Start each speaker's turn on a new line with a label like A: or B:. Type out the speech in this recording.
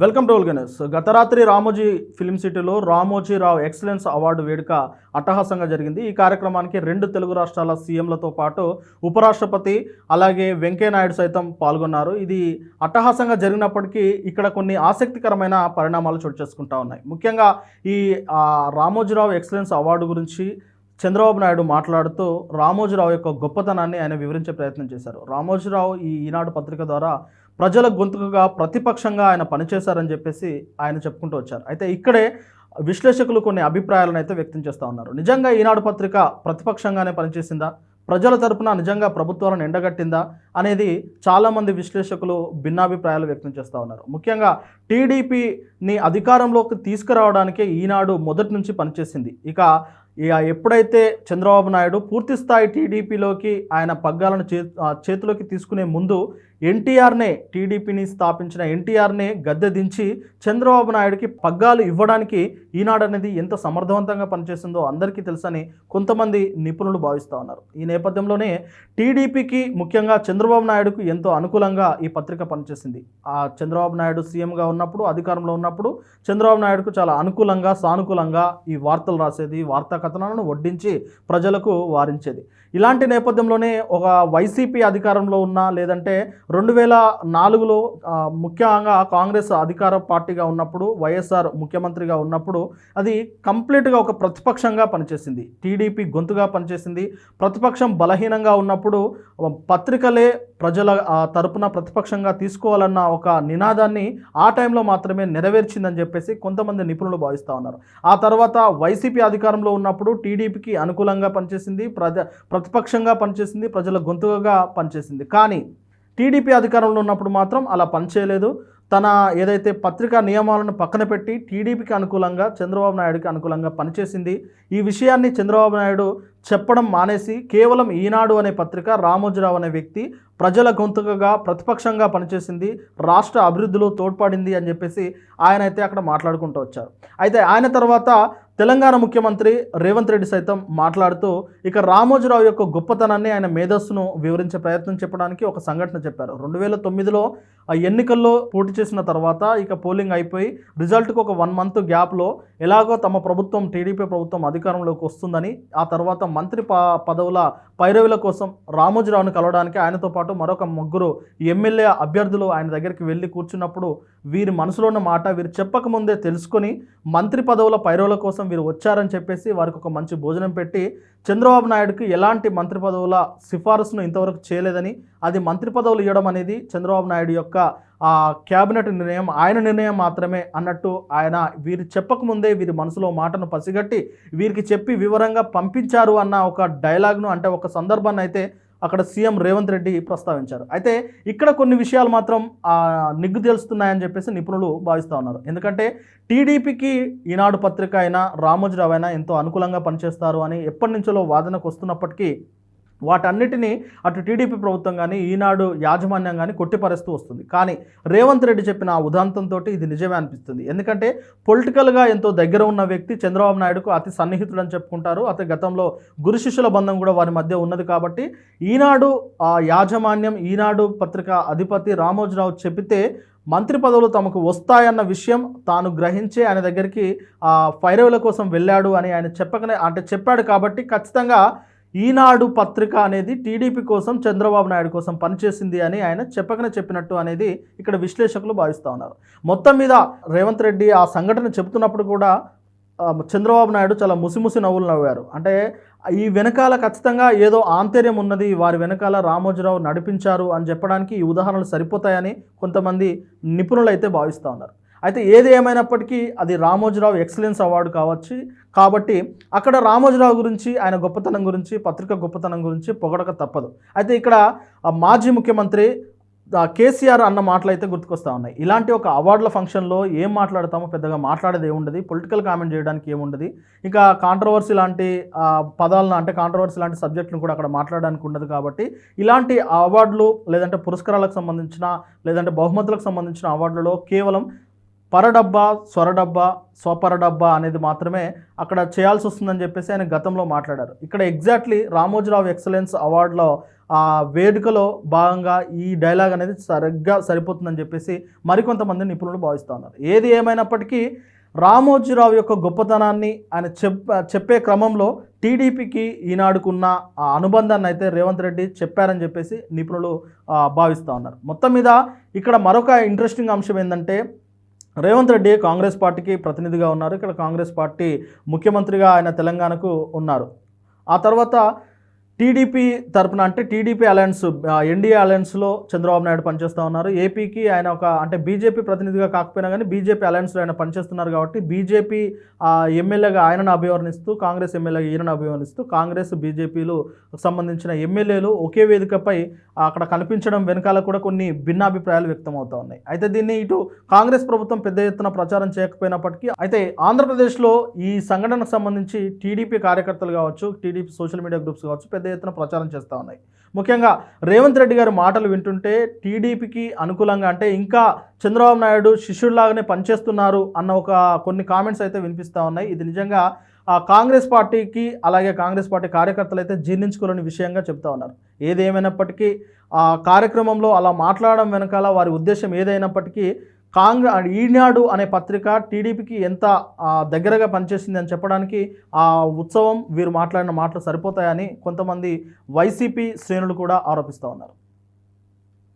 A: Welcome to Ganesh గత రాత్రి Ramoji film సిటీలో రామోజీరావు ఎక్సలెన్స్ అవార్డు వేడుక అట్టహాసంగా జరిగింది. ఈ కార్యక్రమానికి రెండు తెలుగు రాష్ట్రాల సీఎంలతో పాటు ఉపరాష్ట్రపతి అలాగే వెంకయ్యనాయుడు సైతం పాల్గొన్నారు. ఇది అట్టహాసంగా జరిగినప్పటికీ ఇక్కడ కొన్ని ఆసక్తికరమైన పరిణామాలు చోటు చేసుకుంటా ఉన్నాయి. ముఖ్యంగా ఈ రామోజీరావు ఎక్సలెన్స్ అవార్డు గురించి చంద్రబాబు నాయుడు మాట్లాడుతూ రామోజీరావు యొక్క గొప్పతనాన్ని ఆయన వివరించే ప్రయత్నం చేశారు. రామోజీరావు ఈ ఈనాడు పత్రిక ద్వారా ప్రజల గొంతుకగా ప్రతిపక్షంగా ఆయన పనిచేశారని చెప్పేసి ఆయన చెప్పుకుంటూ వచ్చారు. అయితే ఇక్కడే విశ్లేషకులు కొన్ని అభిప్రాయాలను అయితే వ్యక్తం చేస్తూ ఉన్నారు. నిజంగా ఈనాడు పత్రిక ప్రతిపక్షంగానే పనిచేసిందా? ప్రజల తరపున నిజంగా ప్రభుత్వాలను ఎండగట్టిందా? అనేది చాలామంది విశ్లేషకులు భిన్నాభిప్రాయాలు వ్యక్తం చేస్తూ ఉన్నారు. ముఖ్యంగా టీడీపీని అధికారంలోకి తీసుకురావడానికే ఈనాడు మొదటి నుంచి పనిచేసింది. ఇక ఇక ఎప్పుడైతే చంద్రబాబు నాయుడు పూర్తిస్థాయి టీడీపీలోకి ఆయన పగ్గాలను చేతిలోకి తీసుకునే ముందు ఎన్టీఆర్నే టీడీపీని స్థాపించిన ఎన్టీఆర్నే గద్దె దించి చంద్రబాబు నాయుడుకి పగ్గాలు ఇవ్వడానికి ఈనాడు అనేది ఎంత సమర్థవంతంగా పనిచేసిందో అందరికీ తెలుసని కొంతమంది నిపుణులు భావిస్తూ ఉన్నారు. ఈ నేపథ్యంలోనే టీడీపీకి ముఖ్యంగా చంద్రబాబు నాయుడుకు ఎంతో అనుకూలంగా ఈ పత్రిక పనిచేసింది. ఆ చంద్రబాబు నాయుడు సీఎంగా ఉన్నప్పుడు అధికారంలో ఉన్నప్పుడు చంద్రబాబు నాయుడుకు చాలా అనుకూలంగా సానుకూలంగా ఈ వార్తలు రాసేది వార్తా కథనాలను వడ్డించి ప్రజలకు వారించేది. ఇలాంటి నేపథ్యంలోనే ఒక వైసీపీ అధికారంలో ఉన్న లేదంటే రెండు వేల నాలుగులో ముఖ్యంగా కాంగ్రెస్ అధికార పార్టీగా ఉన్నప్పుడు వైఎస్ఆర్ ముఖ్యమంత్రిగా ఉన్నప్పుడు అది కంప్లీట్గా ఒక ప్రతిపక్షంగా పనిచేసింది. టీడీపీ గొంతుగా పనిచేసింది. ప్రతిపక్షం బలహీనంగా ఉన్నప్పుడు పత్రికలే ప్రజల ఆ, తరపున ప్రతిపక్షంగా తీసుకోవాలన్న ఒక నినాదాన్ని ఆ టైంలో మాత్రమే నెరవేర్చిందని చెప్పేసి కొంతమంది నిపుణులు భావిస్తూ ఉన్నారు. ఆ తర్వాత వైసీపీ అధికారంలో ఉన్నప్పుడు టీడీపీకి అనుకూలంగా పనిచేసింది ప్రజ ప్రతిపక్షంగా పనిచేసింది ప్రజల గొంతుగా పనిచేసింది. కానీ టీడీపీ అధికారంలో ఉన్నప్పుడు మాత్రం అలా పనిచేయలేదు. తన ఏదైతే పత్రికా నియమాలను పక్కన పెట్టి టీడీపీకి అనుకూలంగా చంద్రబాబు నాయుడుకి అనుకూలంగా పనిచేసింది ఈ విషయాన్ని చంద్రబాబు నాయుడు చెప్పడం మానేసి కేవలం ఈనాడు అనే పత్రిక రామోజీరావు అనే వ్యక్తి ప్రజల గొంతుకగా ప్రతిపక్షంగా పనిచేసింది రాష్ట్ర అభివృద్ధిలో తోడ్పడింది అని చెప్పేసి ఆయన అయితే అక్కడ మాట్లాడుకుంటూ వచ్చారు. అయితే ఆయన తర్వాత తెలంగాణ ముఖ్యమంత్రి రేవంత్ రెడ్డి సైతం మాట్లాడుతూ ఇక రామోజీరావు యొక్క గొప్పతనాన్ని ఆయన మేధస్సును వివరించే ప్రయత్నం చెప్పడానికి ఒక సంఘటన చెప్పారు. రెండు వేల తొమ్మిదిలో ఆ ఎన్నికల్లో పోటీ చేసిన తర్వాత ఇక పోలింగ్ అయిపోయి రిజల్ట్కి ఒక వన్ మంత్ గ్యాప్లో ఎలాగో తమ ప్రభుత్వం టీడీపీ ప్రభుత్వం అధికారంలోకి వస్తుందని ఆ తర్వాత మంత్రి ప పదవుల పైరవుల కోసం రామోజీరావును కలవడానికి ఆయనతో పాటు మరొక ముగ్గురు ఎమ్మెల్యే అభ్యర్థులు ఆయన దగ్గరికి వెళ్ళి కూర్చున్నప్పుడు వీరి మనసులో ఉన్న మాట వీరు చెప్పకముందే తెలుసుకొని మంత్రి పదవుల పైరవుల కోసం వీరు వచ్చారని చెప్పేసి వారికి ఒక మంచి భోజనం పెట్టి చంద్రబాబు నాయుడుకి ఎలాంటి మంత్రి పదవుల సిఫారసును ఇంతవరకు చేయలేదని అది మంత్రి పదవులు ఇవ్వడం అనేది చంద్రబాబు నాయుడు యొక్క క్యాబినెట్ నిర్ణయం ఆయన నిర్ణయం మాత్రమే అన్నట్టు ఆయన వీరు చెప్పకముందే వీరి మనసులో మాటను పసిగట్టి వీరికి చెప్పి వివరంగా పంపించారు అన్న ఒక డైలాగ్ను అంటే ఒక సందర్భాన్ని అయితే అక్కడ సీఎం రేవంత్ రెడ్డి ప్రస్తావించారు. అయితే ఇక్కడ కొన్ని విషయాలు మాత్రం నిగ్గు తెలుస్తున్నాయని చెప్పేసి నిపుణులు భావిస్తూ ఉన్నారు. ఎందుకంటే టీడీపీకి ఈనాడు పత్రిక అయినా రామోజీరావు అయినా ఎంతో అనుకూలంగా పనిచేస్తారు అని ఎప్పటి నుంచో వాదనకు వస్తున్నప్పటికీ వాటన్నిటినీ అటు టీడీపీ ప్రభుత్వం కానీ ఈనాడు యాజమాన్యం కానీ కొట్టిపరుస్తూ వస్తుంది. కానీ రేవంత్ రెడ్డి చెప్పిన ఆ ఉదాంతంతో ఇది నిజమే అనిపిస్తుంది. ఎందుకంటే పొలిటికల్గా ఎంతో దగ్గర ఉన్న వ్యక్తి చంద్రబాబు నాయుడుకు అతి సన్నిహితుడు అని చెప్పుకుంటారు. అతని గతంలో గురు శిష్యుల బంధం కూడా వారి మధ్య ఉన్నది కాబట్టి ఈనాడు ఆ యాజమాన్యం ఈనాడు పత్రిక అధిపతి రామోజీరావు చెబితే మంత్రి పదవులు తమకు వస్తాయన్న విషయం తాను గ్రహించి ఆయన దగ్గరికి ఆ ఫైరవుల కోసం వెళ్ళాడు అని ఆయన చెప్పకనే అంటే చెప్పాడు కాబట్టి ఖచ్చితంగా ఈనాడు పత్రిక అనేది టీడీపీ కోసం చంద్రబాబు నాయుడు కోసం పనిచేసింది అని ఆయన చెప్పకనే చెప్పినట్టు అనేది ఇక్కడ విశ్లేషకులు భావిస్తూ ఉన్నారు. మొత్తం మీద రేవంత్ రెడ్డి ఆ సంఘటన చెబుతున్నప్పుడు కూడా చంద్రబాబు నాయుడు చాలా ముసిముసి నవ్వులు నవ్వారు. అంటే ఈ వెనకాల ఖచ్చితంగా ఏదో ఆంతర్యం ఉన్నది వారి వెనకాల రామోజీరావు నడిపించారు అని చెప్పడానికి ఈ ఉదాహరణలు సరిపోతాయని కొంతమంది నిపుణులు అయితే భావిస్తూ ఉన్నారు. అయితే ఏది ఏమైనప్పటికీ అది రామోజీరావు ఎక్సలెన్స్ అవార్డు కావచ్చు. కాబట్టి అక్కడ రామోజీరావు గురించి ఆయన గొప్పతనం గురించి పత్రిక గొప్పతనం గురించి పొగడక తప్పదు. అయితే ఇక్కడ మాజీ ముఖ్యమంత్రి కేసీఆర్ అన్న మాటలు అయితే గుర్తుకొస్తా ఉన్నాయి. ఇలాంటి ఒక అవార్డుల ఫంక్షన్లో ఏం మాట్లాడతామో పెద్దగా మాట్లాడేది ఏముండదు. పొలిటికల్ కామెంట్ చేయడానికి ఏముండదు. ఇంకా కాంట్రవర్సీ లాంటి పదాలను అంటే కాంట్రవర్సీ లాంటి సబ్జెక్టులను కూడా అక్కడ మాట్లాడడానికి ఉండదు కాబట్టి ఇలాంటి అవార్డులు లేదంటే పురస్కారాలకు సంబంధించిన లేదంటే బహుమతులకు సంబంధించిన అవార్డులలో కేవలం పరడబ్బా స్వరడబ్బా స్వపరడబ్బా అనేది మాత్రమే అక్కడ చేయాల్సి వస్తుందని చెప్పేసి ఆయన గతంలో మాట్లాడారు. ఇక్కడ ఎగ్జాక్ట్లీ రామోజీరావు ఎక్సలెన్స్ అవార్డులో ఆ వేడుకలో భాగంగా ఈ డైలాగ్ అనేది సరిగ్గా సరిపోతుందని చెప్పేసి మరికొంతమంది నిపుణులు భావిస్తూ ఉన్నారు. ఏది ఏమైనప్పటికీ రామోజీరావు యొక్క గొప్పతనాన్ని ఆయన చెప్ చెప్పే క్రమంలో టీడీపీకి ఈనాడుకున్న ఆ అనుబంధాన్ని అయితే రేవంత్ రెడ్డి చెప్పారని చెప్పేసి నిపుణులు భావిస్తూ ఉన్నారు. మొత్తం మీద ఇక్కడ మరొక ఇంట్రెస్టింగ్ అంశం ఏంటంటే రేవంత్ రెడ్డి కాంగ్రెస్ పార్టీకి ప్రతినిధిగా ఉన్నారు. ఇక్కడ కాంగ్రెస్ పార్టీ ముఖ్యమంత్రిగా ఆయన తెలంగాణకు ఉన్నారు. ఆ తర్వాత టీడీపీ తరపున అంటే టీడీపీ అలయన్స్ ఎన్డీఏ అలయన్స్లో చంద్రబాబు నాయుడు పనిచేస్తూ ఉన్నారు. ఏపీకి ఆయన ఒక అంటే బీజేపీ ప్రతినిధిగా కాకపోయినా కానీ బీజేపీ అలయన్స్లో ఆయన పనిచేస్తున్నారు కాబట్టి బీజేపీ ఎమ్మెల్యేగా ఆయనను అభివర్ణిస్తూ కాంగ్రెస్ ఎమ్మెల్యేగా ఈయనను అభివర్ణిస్తూ కాంగ్రెస్ బీజేపీలు సంబంధించిన ఎమ్మెల్యేలు ఒకే వేదికపై అక్కడ కనిపించడం వెనకాల కూడా కొన్ని భిన్నాభిప్రాయాలు వ్యక్తమవుతూ ఉన్నాయి. అయితే దీన్ని ఇటు కాంగ్రెస్ ప్రభుత్వం పెద్ద ఎత్తున ప్రచారం చేయకపోయినప్పటికీ అయితే ఆంధ్రప్రదేశ్లో ఈ సంఘటనకు సంబంధించి టీడీపీ కార్యకర్తలు కావచ్చు టీడీపీ సోషల్ మీడియా గ్రూప్స్ కావచ్చు పెద్ద ఎత్తున ప్రచారం చేస్తూ ఉన్నాయి. ముఖ్యంగా రేవంత్ రెడ్డి గారి మాటలు వింటుంటే టీడీపీకి అనుకూలంగా అంటే ఇంకా చంద్రబాబు నాయుడు శిష్యుల్లాగానే పనిచేస్తున్నారు అన్న ఒక కొన్ని కామెంట్స్ అయితే వినిపిస్తూ ఉన్నాయి. ఇది నిజంగా ఆ కాంగ్రెస్ పార్టీకి అలాగే కాంగ్రెస్ పార్టీ కార్యకర్తలు అయితే జీర్ణించుకోలేని విషయంగా చెప్తా ఉన్నారు. ఏదేమైనప్పటికీ ఆ కార్యక్రమంలో అలా మాట్లాడడం వెనకాల వారి ఉద్దేశం ఏదైనప్పటికీ కాంగ్రెస్ ఈనాడు అనే పత్రిక టీడీపీకి ఎంత దగ్గరగా పనిచేసింది అని చెప్పడానికి ఆ ఉత్సవం వీరు మాట్లాడిన మాటలు సరిపోతాయని కొంతమంది వైసీపీ శ్రేణులు కూడా ఆరోపిస్తూ ఉన్నారు.